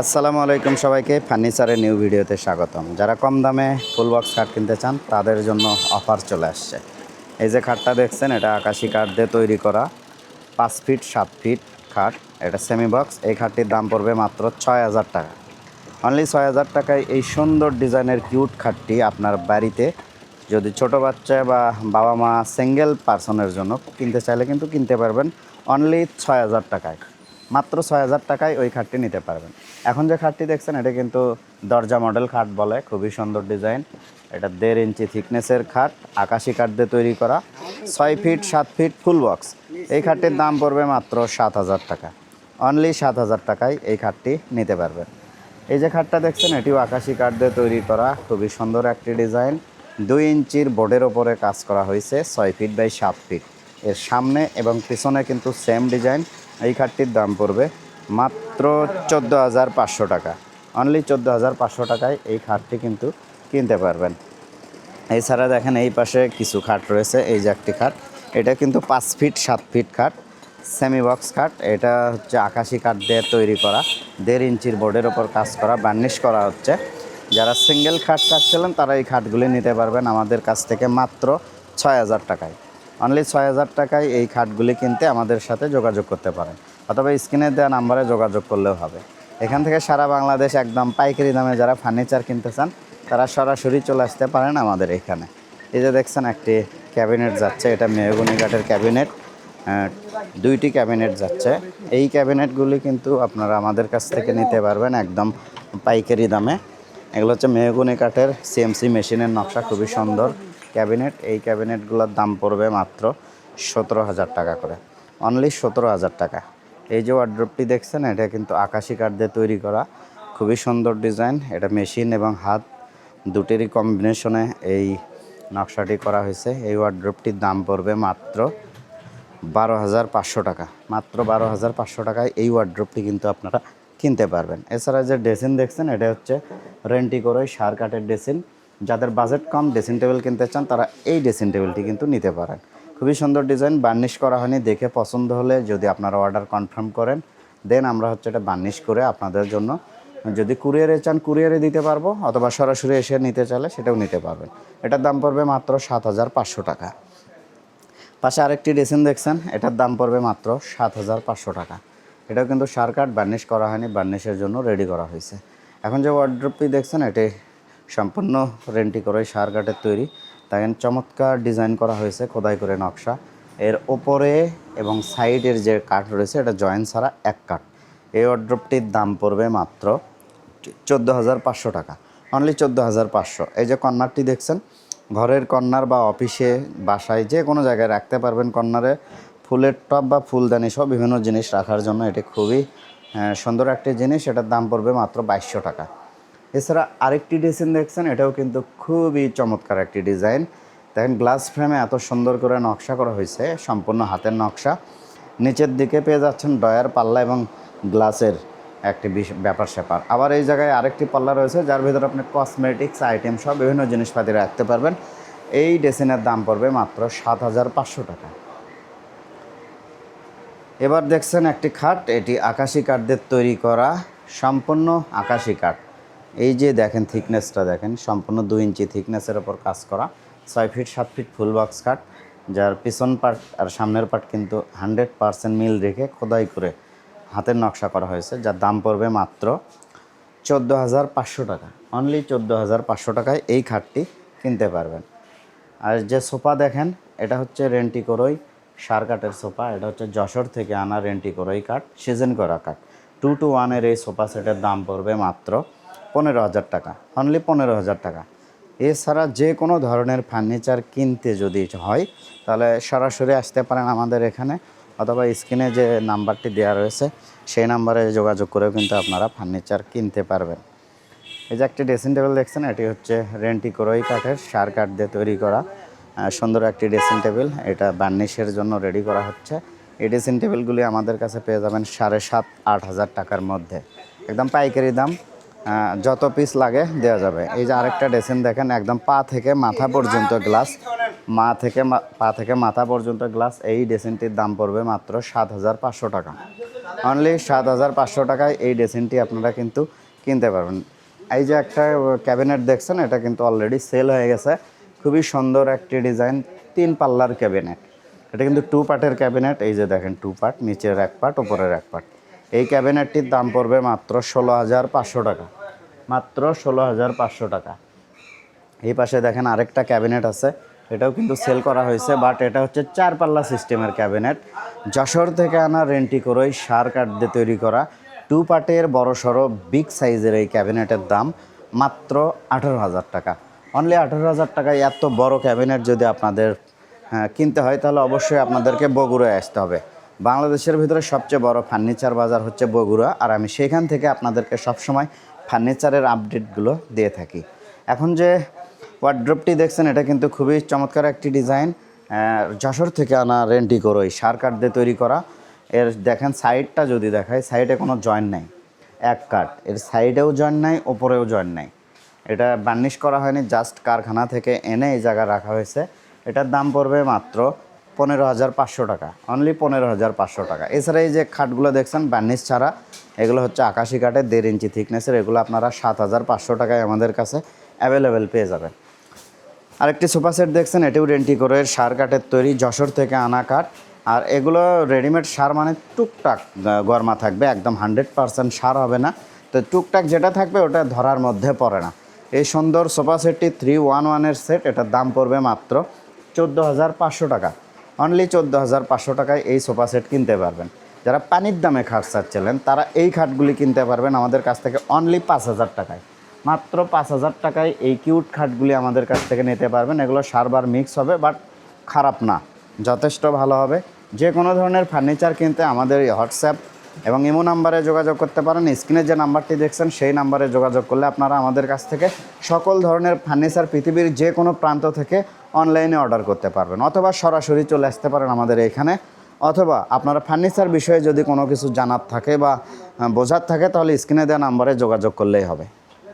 আসসালামু আলাইকুম সবাইকে ফার্নিচারের নিউ ভিডিওতে স্বাগতম। যারা কম দামে ফুল বক্স খাট কিনতে চান, তাদের জন্য অফার চলে আসছে। এই যে খাটটা দেখছেন, এটা আকাশি কাঠ দিয়ে তৈরি করা। পাঁচ ফিট, সাত ফিট খাট, এটা সেমি বক্স এই খাটটির দাম পড়বে মাত্র ছয় হাজার টাকা। অনলি ছয় হাজার টাকায় এই সুন্দর ডিজাইনের কিউট খাটটি আপনার বাড়িতে যদি ছোট বাচ্চা বা বাবা মা সিঙ্গেল পার্সনের জন্য কিনতে চাইলে কিন্তু কিনতে পারবেন। অনলি ছয় হাজার টাকায়। মাত্র ছয় হাজার টাকায় ওই খাটটি নিতে পারবেন। এখন যে খাটটি দেখছেন, এটা কিন্তু দরজা মডেল খাট বলে, খুবই সুন্দর ডিজাইন। এটা দেড় ইঞ্চি থিকনেসের খাট, আকাশি কাঠ দিয়ে তৈরি করা। ছয় ফিট, সাত ফিট, ফুল বক্স। এই খাটটির দাম পড়বে মাত্র সাত হাজার টাকা। অনলি সাত হাজার টাকায় এই খাটটি নিতে পারবেন। এই যে খাটটা দেখছেন, এটিও আকাশি কাঠ দিয়ে তৈরি করা, খুবই সুন্দর একটি ডিজাইন। দুই ইঞ্চির বোর্ডের ওপরে কাজ করা হয়েছে, ছয় ফিট বাই সাত ফিট। এর সামনে এবং পিছনে কিন্তু সেম ডিজাইন। এই খাটটির দাম পড়বে মাত্র চোদ্দ হাজার পাঁচশো টাকা। অনলি চোদ্দ হাজার পাঁচশো টাকায় এই খাটটি কিন্তু কিনতে পারবেন। এছাড়া দেখেন এই পাশে কিছু খাট রয়েছে, এই যে একটি খাট। এটা কিন্তু পাঁচ ফিট, সাত ফিট খাট সেমি বক্স খাট। এটা হচ্ছে আকাশি কাঠ দিয়ে তৈরি করা, দেড় ইঞ্চির বোর্ডের ওপর কাজ করা, বার্নিশ করা হচ্ছে। যারা সিঙ্গেল খাট চাচ্ছিলেন, তারা এই খাটগুলি নিতে পারবেন আমাদের কাছ থেকে মাত্র ছয় হাজার টাকায়। অনলি ছয় হাজার টাকায় এই খাটগুলি কিনতে আমাদের সাথে যোগাযোগ করতে পারেন। অথবা স্ক্রিনে দেওয়া নাম্বারে যোগাযোগ করলেও হবে। এখান থেকে সারা বাংলাদেশ একদম পাইকারি দামে যারা ফার্নিচার কিনতে চান, তারা সরাসরি চলে আসতে পারেন আমাদের এখানে। এই যে দেখছেন, একটি ক্যাবিনেট যাচ্ছে। এটা মেহগুনি কাঠের ক্যাবিনেট। দুইটি ক্যাবিনেট যাচ্ছে। এই ক্যাবিনেটগুলি কিন্তু আপনারা আমাদের কাছ থেকে নিতে পারবেন একদম পাইকারি দামে। এগুলো হচ্ছে মেহগুনি কাঠের সিএমসি মেশিনের নকশা। খুবই সুন্দর। ক্যাবিনেট, এই ক্যাবিনেটগুলোর দাম পড়বে মাত্র সতেরো হাজার টাকা করে। অনলি সতেরো হাজার টাকা। এই যে ওয়ার্ড্রপটি দেখছেন, এটা কিন্তু আকাশি কাঠ দিয়ে তৈরি করা। খুবই সুন্দর ডিজাইন এটা মেশিন এবং হাত দুটিরই কম্বিনেশনে এই নকশাটি করা হয়েছে। এই ওয়ার্ড্রপটির দাম পড়বে মাত্র বারো হাজার পাঁচশো টাকা। মাত্র বারো হাজার পাঁচশো টাকায় এই ওয়ার্ড্রপটি কিন্তু আপনারা কিনতে পারবেন। এছাড়া যে ড্রেসিন দেখছেন, এটা হচ্ছে রেন্টি করে সার কাঠের ড্রেসিন যাদের বাজেট কম ড্রেসিং টেবিল কিনতে চান, তারা এই ড্রেসিং টেবিলটি কিন্তু নিতে পারেন। খুবই সুন্দর ডিজাইন বার্নিশ করা হয়নি, দেখে পছন্দ হলে যদি আপনারা অর্ডার কনফার্ম করেন দেন আমরা হচ্ছে এটা বার্নিশ করে আপনাদের জন্য, যদি কুরিয়ারে চান কুরিয়ারে দিতে পারব, অথবা সরাসরি এসে নিতে চাইলে সেটাও নিতে পারবেন। এটার দাম পড়বে মাত্র সাত হাজার পাঁচশো টাকা। পাশে আরেকটি ড্রেসিন দেখছেন, এটার দাম পড়বে মাত্র সাত হাজার পাঁচশো টাকা। এটাও কিন্তু সার কাঠ বার্নিশ করা হয়নি বার্নিশের জন্য রেডি করা হয়েছে। এখন যে ওয়ার্ড্রপটি দেখছেন, এটি সম্পূর্ণ রেন্টি করে সার কাঠের তৈরি। দেখেন চমৎকার ডিজাইন করা হয়েছে খোদাই করে নকশা। এর ওপরে এবং সাইডের যে কাঠ রয়েছে, এটা জয়েন্ট ছাড়া এক কাঠ। এই ওয়ার্ড্রপটির দাম পড়বে মাত্র চোদ্দ হাজার পাঁচশো টাকা। অনলি চোদ্দ হাজার পাঁচশো। এই যে কর্নারটি দেখছেন, ঘরের কর্নার বা অফিসে, বাসায় যে কোনো জায়গায় রাখতে পারবেন কর্নারে। ফুলের টব বা ফুলদানি সব বিভিন্ন জিনিস রাখার জন্য এটি খুবই সুন্দর একটি জিনিস। এটার দাম পড়বে মাত্র বাইশশো টাকা। এছাড়া আরেকটি ডিজাইন দেখছেন, এটাও কিন্তু খুবই চমৎকার একটি ডিজাইন দেখেন গ্লাস ফ্রেমে এত সুন্দর করে নকশা করা হয়েছে, সম্পূর্ণ হাতের নকশা। নিচের দিকে পেয়ে যাচ্ছেন ডয়ার পাল্লা এবং গ্লাসের একটি ব্যাপার স্যাপার। আবার এই জায়গায় আরেকটি পাল্লা রয়েছে, যার ভিতরে আপনি কসমেটিক্স আইটেম সব বিভিন্ন জিনিসপাতি রাখতে পারবেন। এই ডেসিনের দাম পড়বে মাত্র সাত হাজার পাঁচশো টাকা। এবার দেখছেন একটি খাট, এটি আকাশি কাঠদের তৈরি করা, সম্পূর্ণ আকাশি কাঠ। এই যে দেখেন থিকনেসটা দেখেন, সম্পূর্ণ দুই ইঞ্চি থিকনেসের ওপর কাজ করা। ছয় ফিট সাত ফিট ফুল বক্স কাট যার পিছন পার্ট আর সামনের পার্ট কিন্তু হান্ড্রেড পারসেন্ট মিল রেখে খোদাই করে হাতের নকশা করা হয়েছে, যার দাম পড়বে মাত্র চোদ্দ হাজার পাঁচশো টাকা। অনলি চোদ্দ হাজার পাঁচশো টাকায় এই খাটটি কিনতে পারবেন। আর যে সোফা দেখেন, এটা হচ্ছে রেন্টি করই সার কাঠের সোফা, এটা হচ্ছে যশোর থেকে আনা রেন্টি করই কাঠ, সিজন করা কাঠ। টু টু ওয়ানের এই সোফা সেটের দাম পড়বে মাত্র পনেরো হাজার টাকা অনলি পনেরো হাজার টাকা। এছাড়া যে কোনো ধরনের ফার্নিচার কিনতে যদি হয়, তাহলে সরাসরি আসতে পারেন আমাদের এখানে, অথবা স্ক্রিনে যে নাম্বারটি দেওয়া রয়েছে, সেই নাম্বারে যোগাযোগ করেও কিন্তু আপনারা ফার্নিচার কিনতে পারবেন। এই যে একটি ড্রেসিং টেবিল দেখছেন, এটি হচ্ছে রেন্টি করই কাঠের সার কাঠ দিয়ে তৈরি করা সুন্দর একটি ড্রেসিং টেবিল এটা বার্নিশের জন্য রেডি করা হচ্ছে। এই ড্রেসিং টেবিলগুলি আমাদের কাছে পেয়ে যাবেন সাড়ে সাত আট হাজার টাকার মধ্যে। একদম পাইকারি দাম যত পিস লাগে দেওয়া যাবে। এই যে আরেকটা ড্রেসিং দেখেন, একদম পা থেকে মাথা পর্যন্ত গ্লাস মা থেকে পা থেকে মাথা পর্যন্ত গ্লাস এই ড্রেসিংটির দাম পড়বে মাত্র সাত হাজার পাঁচশো টাকা। অনলি সাত হাজার পাঁচশো টাকায় এই ড্রেসিংটি আপনারা কিন্তু কিনতে পারবেন। এই যে একটা ক্যাবিনেট দেখছেন, এটা কিন্তু অলরেডি সেল হয়ে গেছে। খুবই সুন্দর একটি ডিজাইন তিন পাল্লার ক্যাবিনেট এটা কিন্তু টু পার্টের ক্যাবিনেট এই যে দেখেন টু পার্ট নিচের এক পার্ট ওপরের এক পার্ট এই ক্যাবিনেটটির দাম পড়বে মাত্র ষোলো হাজার পাঁচশো টাকা। মাত্র ষোলো হাজার পাঁচশো টাকা। এই পাশে দেখেন আরেকটা ক্যাবিনেট আছে। এটাও কিন্তু সেল করা হয়েছে বাট এটা হচ্ছে চার পাল্লা সিস্টেমের ক্যাবিনেট। যশোর থেকে আনা রেন্টি করোই সার কাঠ দিয়ে তৈরি করা টু পার্টের বড় সড়ো বিগ সাইজের এই ক্যাবিনেটের দাম মাত্র আঠেরো হাজার টাকা। অনলি আঠারো হাজার টাকায় এত বড় ক্যাবিনেট যদি আপনাদের হ্যাঁ, কিনতে হয় তাহলে অবশ্যই আপনাদেরকে বগুড়ায় আসতে হবে। বাংলাদেশের ভিতরে সবচেয়ে বড় ফার্নিচার বাজার হচ্ছে বগুড়া, আর আমি সেখান থেকে আপনাদেরকে সবসময় ফার্নিচারের আপডেটগুলো দিয়ে থাকি। এখন যে ওয়ার্ড্রপটি দেখছেন, এটা কিন্তু খুবই চমৎকার একটি ডিজাইন যশোর থেকে আনা রেন্টি করো এই সার কাঠ দিয়ে তৈরি করা। এর দেখেন সাইডটা যদি দেখায় সাইডে কোনো জয়েন্ট নাই। এক কাঠ। এর সাইডেও জয়েন্ট নাই, ওপরেও জয়েন্ট নাই। এটা বার্নিশ করা হয়নি জাস্ট কারখানা থেকে এনে এই জায়গায় রাখা হয়েছে। এটার দাম পড়বে মাত্র পনেরো হাজার পাঁচশো টাকা। অনলি পনেরো হাজার পাঁচশো টাকা। এছাড়া এই যে খাটগুলো দেখছেন বার্নিশ ছাড়া, এগুলো হচ্ছে আকাশি কাঠের দেড় ইঞ্চি থিকনেসের এগুলো আপনারা সাত হাজার পাঁচশো টাকায় আমাদের কাছে অ্যাভেলেবেল পেয়ে যাবেন। আরেকটি সোফা সেট দেখছেন, এটিও রেন্টি করে সার কাঠের তৈরি, যশোর থেকে আনা কাঠ। আর এগুলো রেডিমেড সার মানে টুকটাক গরমা থাকবে, একদম হান্ড্রেড পারসেন্ট সার হবে না। তো টুকটাক যেটা থাকবে, ওটা ধরার মধ্যে পড়ে না। এই সুন্দর সোফা সেটটি থ্রি ওয়ান ওয়ানের সেট এটার দাম পড়বে মাত্র চোদ্দ হাজার পাঁচশো টাকা। অনলি চোদ্দ হাজার পাঁচশো টাকায় এই সোফা সেট কিনতে পারবেন। যারা পানির দামে খাট চাচ্ছিলেন, তারা এই খাটগুলি কিনতে পারবেন আমাদের কাছ থেকে অনলি পাঁচ হাজার টাকায়। মাত্র পাঁচ হাজার টাকায় এই কিউট খাটগুলি আমাদের কাছ থেকে নিতে পারবেন। এগুলো সারবার মিক্স হবে, বাট খারাপ না, যথেষ্ট ভালো হবে। যে কোনো ধরনের ফার্নিচার কিনতে আমাদের এই হোয়াটসঅ্যাপ এবং ইমো নাম্বারে যোগাযোগ করতে পারেন। স্ক্রিনে যে নাম্বারটি দেখছেন, সেই নাম্বারে যোগাযোগ করলে আপনারা আমাদের কাছ থেকে সকল ধরনের ফার্নিচার পৃথিবীর যে কোনো প্রান্ত থেকে অনলাইনে অর্ডার করতে পারবেন অথবা সরাসরি চলে আসতে পারেন আমাদের এখানে। অথবা আপনারা ফার্নিচার বিষয়ে যদি কোনো কিছু জানার থাকে বা বোঝার থাকে, তাহলে স্ক্রিনে দেওয়া নাম্বারে যোগাযোগ করলেই হবে।